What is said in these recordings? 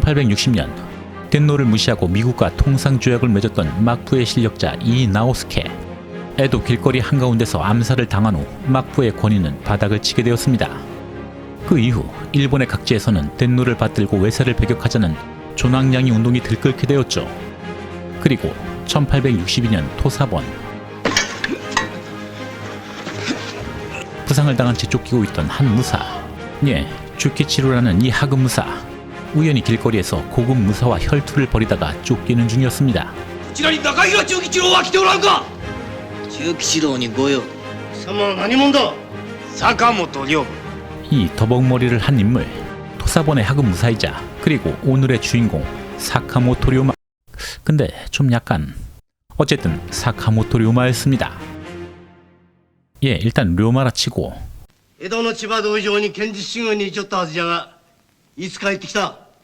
1860년 덴노를 무시하고 미국과 통상 조약을 맺었던 막부의 실력자 이나오스케 에도 길거리 한가운데서 암살을 당한 후 막부의 권위는 바닥을 치게 되었습니다. 그 이후 일본의 각지에서는 덴노를 받들고 외세를 배격하자는 조낭양이 운동이 들끓게 되었죠. 그리고 1862년 토사본 부상을 당한 채 쫓기고 있던 한 무사 예, 주키치로라는 이 하급 무사 우연히 길거리에서 고급 무사와 혈투를 벌이다가 쫓기는 중이었습니다. こちらに中平中吉郎は来ておらんか中吉郎にご用貴様は何者だ坂本龍 이 더벅머리를 한 인물 토사본의 하급 무사이자 그리고 오늘의 주인공 사카모토 료마 근데 좀 약간 어쨌든 사카모토 료마였습니다 예 일단 료마라 치고 江戸の千葉道場に剣術修行に行っちょったはずじゃがいつ帰ってきた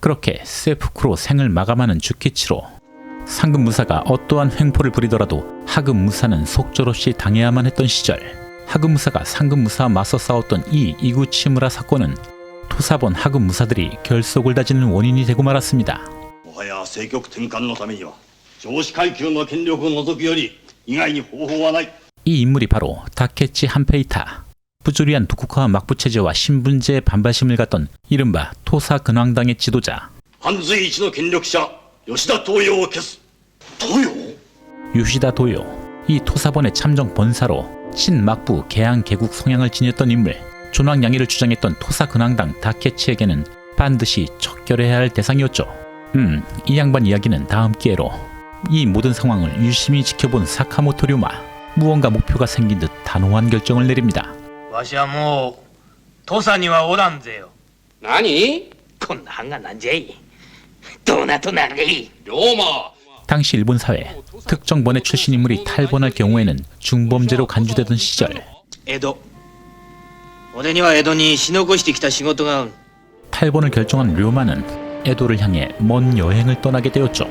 그렇게 세프쿠로 생을 마감하는 주키치로 상급 무사가 어떠한 횡포를 부리더라도 하급 무사는 속절없이 당해야만 했던 시절 하급 무사가 상급 무사와 맞서 싸웠던 이 이구치무라 사건은 토사본 하급 무사들이 결속을 다지는 원인이 되고 말았습니다. もはや政局転換のためには上司階級の権力を除くより以外に方法はない 이 인물이 바로 다케치 한페이타. 부조리한 독국화와 막부체제와 신분제의 반발심을 갖던 이른바 토사 근황당의 지도자 藩随一の権力者吉田東洋を消す東洋 유시다 도요. 이 토사본의 참정 본사로 신막부 개항 개국 성향을 지녔던 인물. 존왕양이를 주장했던 토사 근황당 다케치에게는 반드시 척결해야 할 대상이었죠. 음, 이 양반 이야기는 다음 기회로. 이 모든 상황을 유심히 지켜본 사카모토 류마. 무언가 목표가 생긴 듯 단호한 결정을 내립니다. わしはもう土佐にはおらんぜよ何こんな藩がなんじゃいどうなとなるい龍馬 당시 일본 사회 특정번의 출신 인물이 탈번할 경우에는 중범죄로 간주되던 시절 江戸俺には江戸にし残してきた仕事がある 탈번을 결정한 류마는 에도를 향해 먼 여행을 떠나게 되었죠.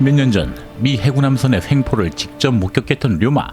몇 년 전 미 해군함선의 횡포를 직접 목격했던 류마.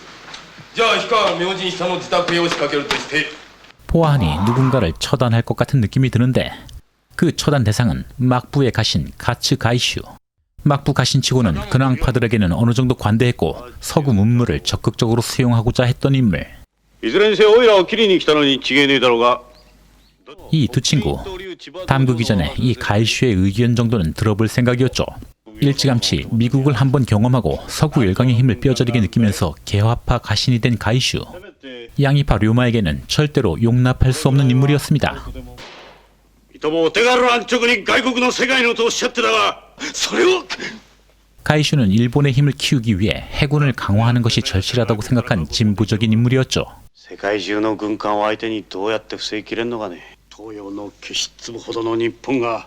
じゃあ氷川明神下の自宅へ押しかけるとして 보아하니 누군가를 처단할 것 같은 느낌이 드는데 그 처단 대상은 막부에 가신 가츠 가이슈. 막부 가신치고는 근황파들에게는 어느 정도 관대했고 서구 문물을 적극적으로 수용하고자 했던 인물. いずれにせよオイラを切りに来たのに違えねえだろうが 이 두 친구 담그기 전에 이 가이슈의 의견 정도는 들어볼 생각이었죠. 일찌감치 미국을 한번 경험하고 서구 열강의 힘을 뼈저리게 느끼면서 개화파 가신이 된 가이슈. 양이파 류마에게는 절대로 용납할 수 없는 인물이었습니다. いともお手軽安直に外国の世界のとおっしゃってたがそれを 가이슈는 일본의 힘을 키우기 위해 해군을 강화하는 것이 절실하다고 생각한 진보적인 인물이었죠. 世界中の軍艦を相手にどうやって防ぎきれんのかね東洋の消し粒ほどの日本が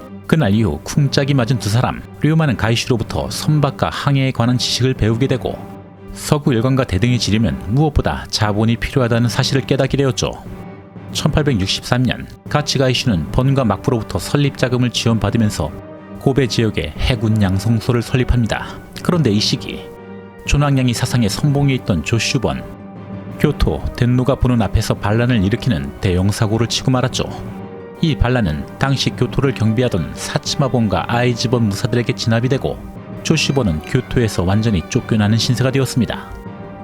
그날 이후 쿵짝이 맞은 두 사람 류마는 가이슈로부터 선박과 항해에 관한 지식을 배우게 되고 서구 열강과 대등에 지려면 무엇보다 자본이 필요하다는 사실을 깨닫게 되었죠. 1863년 가치 가이슈는 번과 막부로부터 설립 자금을 지원받으면서 고베 지역에 해군 양성소를 설립합니다. 그런데 이 시기 조낭양이 사상의 선봉에 있던 조슈번 교토 덴노가 보는 앞에서 반란을 일으키는 대형 사고를 치고 말았죠. 이 반란은 당시 교토를 경비하던 사치마본과 아이즈본 무사들에게 진압이 되고 조슈번은 교토에서 완전히 쫓겨나는 신세가 되었습니다.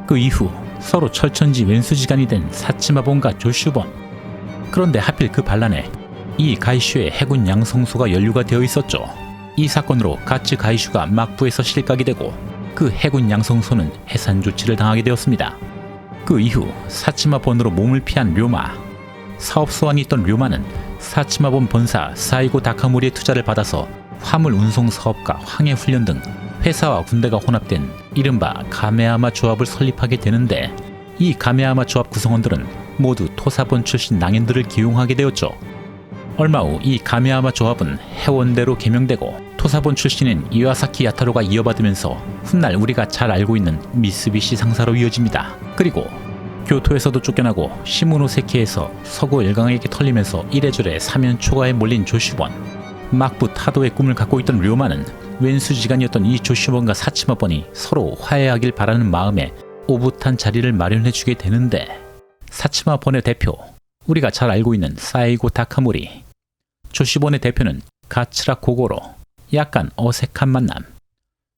그 이후 서로 철천지 왼수지간이 된 사치마본과 조슈번 그런데 하필 그 반란에 이 가이슈의 해군 양성소가 연루가 되어 있었죠. 이 사건으로 가츠 가이슈가 막부에서 실각이 되고 그 해군 양성소는 해산 조치를 당하게 되었습니다. 그 이후 사치마본으로 몸을 피한 료마 사업 소환이 있던 료마는 사치마본 본사 사이고 다카모리의 투자를 받아서 화물 운송 사업과 항해 훈련 등 회사와 군대가 혼합된 이른바 가메아마 조합을 설립하게 되는데 이 가메아마 조합 구성원들은 모두 토사본 출신 낭인들을 기용하게 되었죠. 얼마 후 이 가메아마 조합은 해원대로 개명되고 토사본 출신인 이와사키 야타로가 이어받으면서 훗날 우리가 잘 알고 있는 미쓰비시 상사로 이어집니다. 그리고 교토에서도 쫓겨나고 시모노세키에서 서구 일강에게 털리면서 이래저래 사면 초과에 몰린 조슈번 막부 타도의 꿈을 갖고 있던 료마는 왼수지간이었던 이 조슈번과 사치마번이 서로 화해하길 바라는 마음에 오붓한 자리를 마련해주게 되는데 사치마번의 대표 우리가 잘 알고 있는 사이고 다카모리 조슈번의 대표는 가츠라 고고로 약간 어색한 만남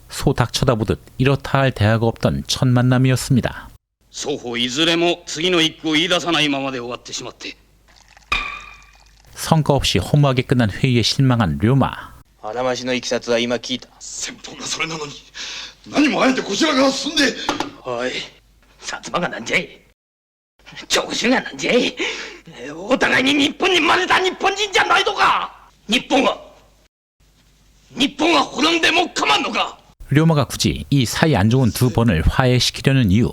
소닥 쳐다보듯 이렇다 할 대화가 없던 첫 만남이었습니다. 双方いずれも次の一句を言い出さないままで終わってしまって 성과 없이 허무하게 끝난 회의에 실망한 료마 あだましのいきさつは今聞いた先方がそれなのに何もあえてこちらが進んでおい薩摩がなんじゃい長州がなんじゃいえーお互いに日本に生まれた日本人じゃないのか日本は日本は滅んでも構わんのか 료마가 굳이 이 사이 안 좋은 두 번을 화해시키려는 이유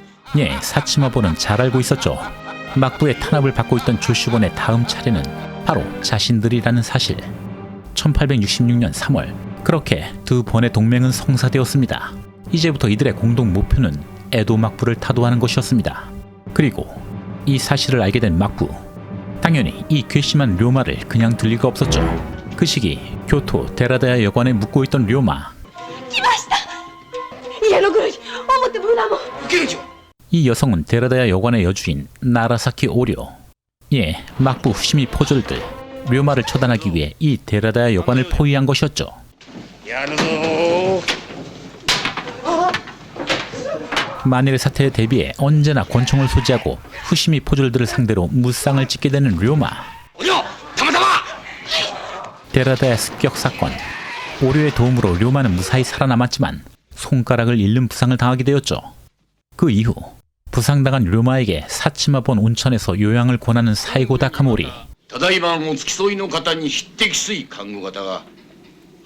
예, 사치마보는 잘 알고 있었죠. 막부의 탄압을 받고 있던 조슈본의 다음 차례는 바로 자신들이라는 사실. 1866년 3월, 그렇게 두 번의 동맹은 성사되었습니다. 이제부터 이들의 공동 목표는 에도 막부를 타도하는 것이었습니다. 그리고 이 사실을 알게 된 막부. 당연히 이 괘씸한 료마를 그냥 들릴 가 없었죠. 그 시기 교토 데라다야 여관에 묵고 있던 료마. 기마시다! 이해노그를 어머테 문나모! 웃기죠! 이 여성은 데라다야 여관의 여주인 나라사키 오료. 예, 막부 후시미 포졸들 료마를 처단하기 위해 이 데라다야 여관을 포위한 것이었죠. 만일 사태에 대비해 언제나 권총을 소지하고 후시미 포졸들을 상대로 무쌍을 찍게 되는 료마. 데라다야 습격 사건. 오류의 도움으로 류마는 무사히 살아남았지만 손가락을 잃는 부상을 당하게 되었죠. 그 이후 부상당한 료마에게 사치마본 온천에서 요양을 권하는 사이고 다카모리. ただいまお付き添いの方に匹敵すい看護方が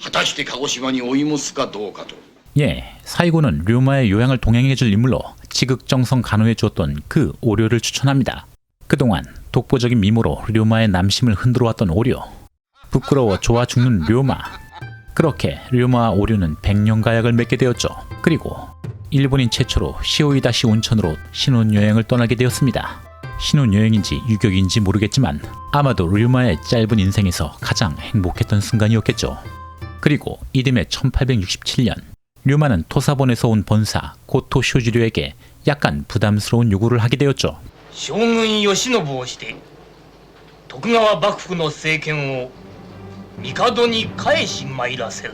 果たして鹿児島に追いもすかどうかと 예, 사이고는 류마의 요양을 동행해줄 인물로 지극정성 간호해 주었던 그 오료를 추천합니다. 그동안 독보적인 미모로 류마의 남심을 흔들어 왔던 오료. 부끄러워 좋아 죽는 류마. 그렇게 류마와 오료는 백년가약을 맺게 되었죠. 그리고 일본인 최초로 시오이다시 온천으로 신혼여행을 떠나게 되었습니다. 신혼여행인지 유격인지 모르겠지만 아마도 류마의 짧은 인생에서 가장 행복했던 순간이었겠죠. 그리고 이듬해 1867년 류마는 토사본에서 온 본사 고토 쇼지류에게 약간 부담스러운 요구를 하게 되었죠. 쇼군 요시노부시대 도쿠가와 박후의 정권을 미카도니 가에시 마이라세로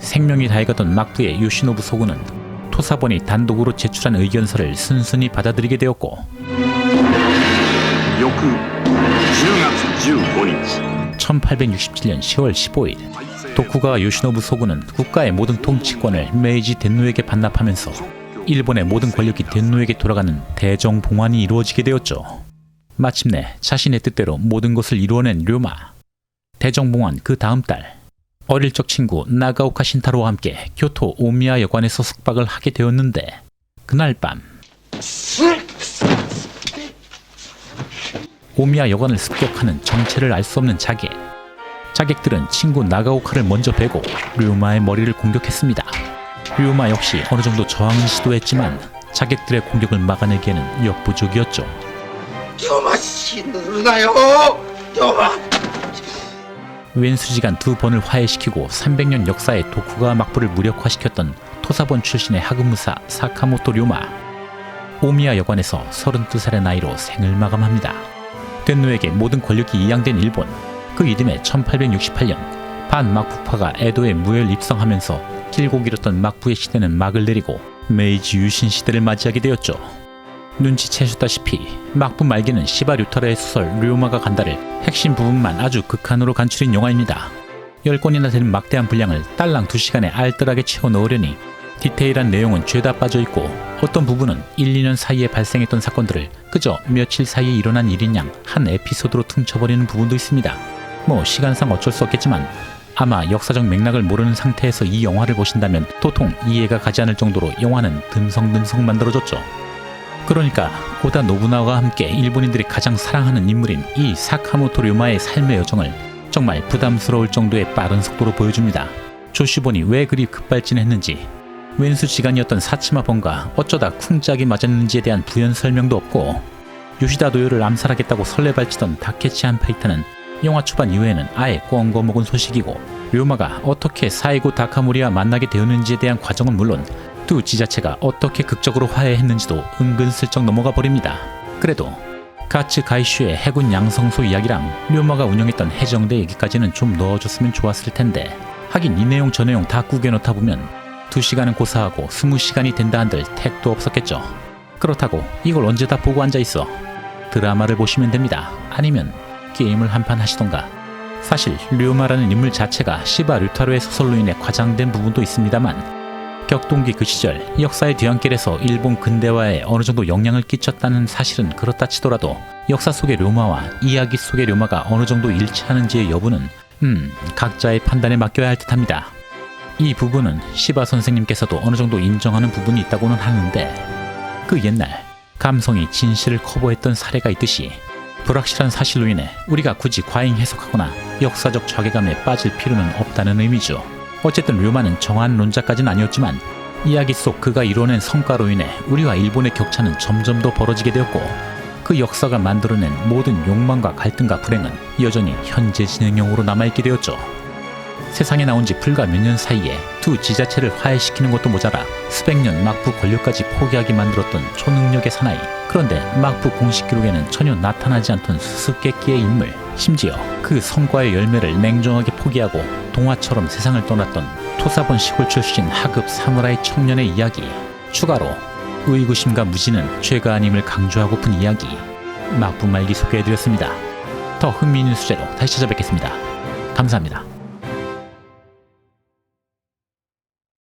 생명이 밝았던 막부의 유시노부 소군은 토사본이 단독으로 제출한 의견서를 순순히 받아들이게 되었고 1867년 10월 15일 도쿠가와 요시노부 소군은 국가의 모든 통치권을 메이지 덴노에게 반납하면서 일본의 모든 권력이 덴노에게 돌아가는 대정봉환이 이루어지게 되었죠. 마침내 자신의 뜻대로 모든 것을 이루어낸 류마 대정봉환 그 다음 달 어릴 적 친구 나가오카 신타로와 함께 교토 오미야 여관에서 숙박을 하게 되었는데 그날 밤 오미야 여관을 습격하는 정체를 알 수 없는 자객 자객들은 친구 나가오카를 먼저 베고 류마의 머리를 공격했습니다. 류마 역시 어느 정도 저항을 시도했지만 자객들의 공격을 막아내기에는 역부족이었죠. 류마 씨 누르나요? 류마 왼수지간 두 번을 화해시키고 300년 역사의 도쿠가 막부를 무력화시켰던 토사본 출신의 하급무사 사카모토 류마. 오미야 여관에서 32살의 나이로 생을 마감합니다. 덴노에게 모든 권력이 이양된 일본. 그 이듬해 1868년 반막부파가 에도에 무혈 입성하면서 길고 길었던 막부의 시대는 막을 내리고 메이지 유신 시대를 맞이하게 되었죠. 눈치채셨다시피 막부 말기는 시바 류타르의 소설 류마가 간다를 핵심 부분만 아주 극한으로 간추린 영화입니다. 10권이나 되는 막대한 분량을 딸랑 2시간에 알뜰하게 채워 넣으려니 디테일한 내용은 죄다 빠져 있고 어떤 부분은 1, 2년 사이에 발생했던 사건들을 그저 며칠 사이에 일어난 일인 양 한 에피소드로 퉁쳐버리는 부분도 있습니다. 뭐 시간상 어쩔 수 없겠지만 아마 역사적 맥락을 모르는 상태에서 이 영화를 보신다면 도통 이해가 가지 않을 정도로 영화는 듬성듬성 만들어졌죠. 그러니까 오다 노부나와 함께 일본인들이 가장 사랑하는 인물인 이 사카모토 류마의 삶의 여정을 정말 부담스러울 정도의 빠른 속도로 보여줍니다. 조시본이 왜 그리 급발진했는지 왼수 지간이었던 사치마 번가 어쩌다 쿵짝이 맞았는지에 대한 부연 설명도 없고 요시다 도요를 암살하겠다고 설레발치던 다케치 한파이타는 영화 초반 이후에는 아예 꽁거 먹은 소식이고 류마가 어떻게 사이고 다카무리와 만나게 되었는지에 대한 과정은 물론 두 지자체가 어떻게 극적으로 화해했는지도 은근슬쩍 넘어가 버립니다. 그래도 가츠 가이슈의 해군 양성소 이야기랑 류마가 운영했던 해병대 얘기까지는 좀 넣어줬으면 좋았을 텐데 하긴 이 내용 저 내용 다 구겨놓다 보면 두 시간은 고사하고 스무 시간이 된다 한들 택도 없었겠죠. 그렇다고 이걸 언제 다 보고 앉아 있어? 드라마를 보시면 됩니다. 아니면 게임을 한판 하시던가. 사실 류마라는 인물 자체가 시바 류타로의 소설로 인해 과장된 부분도 있습니다만 격동기 그 시절 역사의 뒤안길에서 일본 근대화에 어느 정도 영향을 끼쳤다는 사실은 그렇다 치더라도 역사 속의 류마와 이야기 속의 류마가 어느 정도 일치하는지의 여부는 음 각자의 판단에 맡겨야 할 듯합니다. 이 부분은 시바 선생님께서도 어느 정도 인정하는 부분이 있다고는 하는데 그 옛날 감성이 진실을 커버했던 사례가 있듯이 불확실한 사실로 인해 우리가 굳이 과잉 해석하거나 역사적 자괴감에 빠질 필요는 없다는 의미죠. 어쨌든 류마는 정한 논자까지는 아니었지만 이야기 속 그가 이뤄낸 성과로 인해 우리와 일본의 격차는 점점 더 벌어지게 되었고 그 역사가 만들어낸 모든 욕망과 갈등과 불행은 여전히 현재 진행형으로 남아있게 되었죠. 세상에 나온 지 불과 몇 년 사이에 두 지자체를 화해시키는 것도 모자라 수백 년 막부 권력까지 포기하게 만들었던 초능력의 사나이. 그런데 막부 공식 기록에는 전혀 나타나지 않던 수수께끼의 인물. 심지어 그 성과의 열매를 냉정하게 포기하고 동화처럼 세상을 떠났던 토사본 시골 출신 하급 사무라이 청년의 이야기. 추가로 의구심과 무지는 죄가 아님을 강조하고픈 이야기. 막부 말기 소개해드렸습니다. 더 흥미있는 수제로 다시 찾아뵙겠습니다. 감사합니다.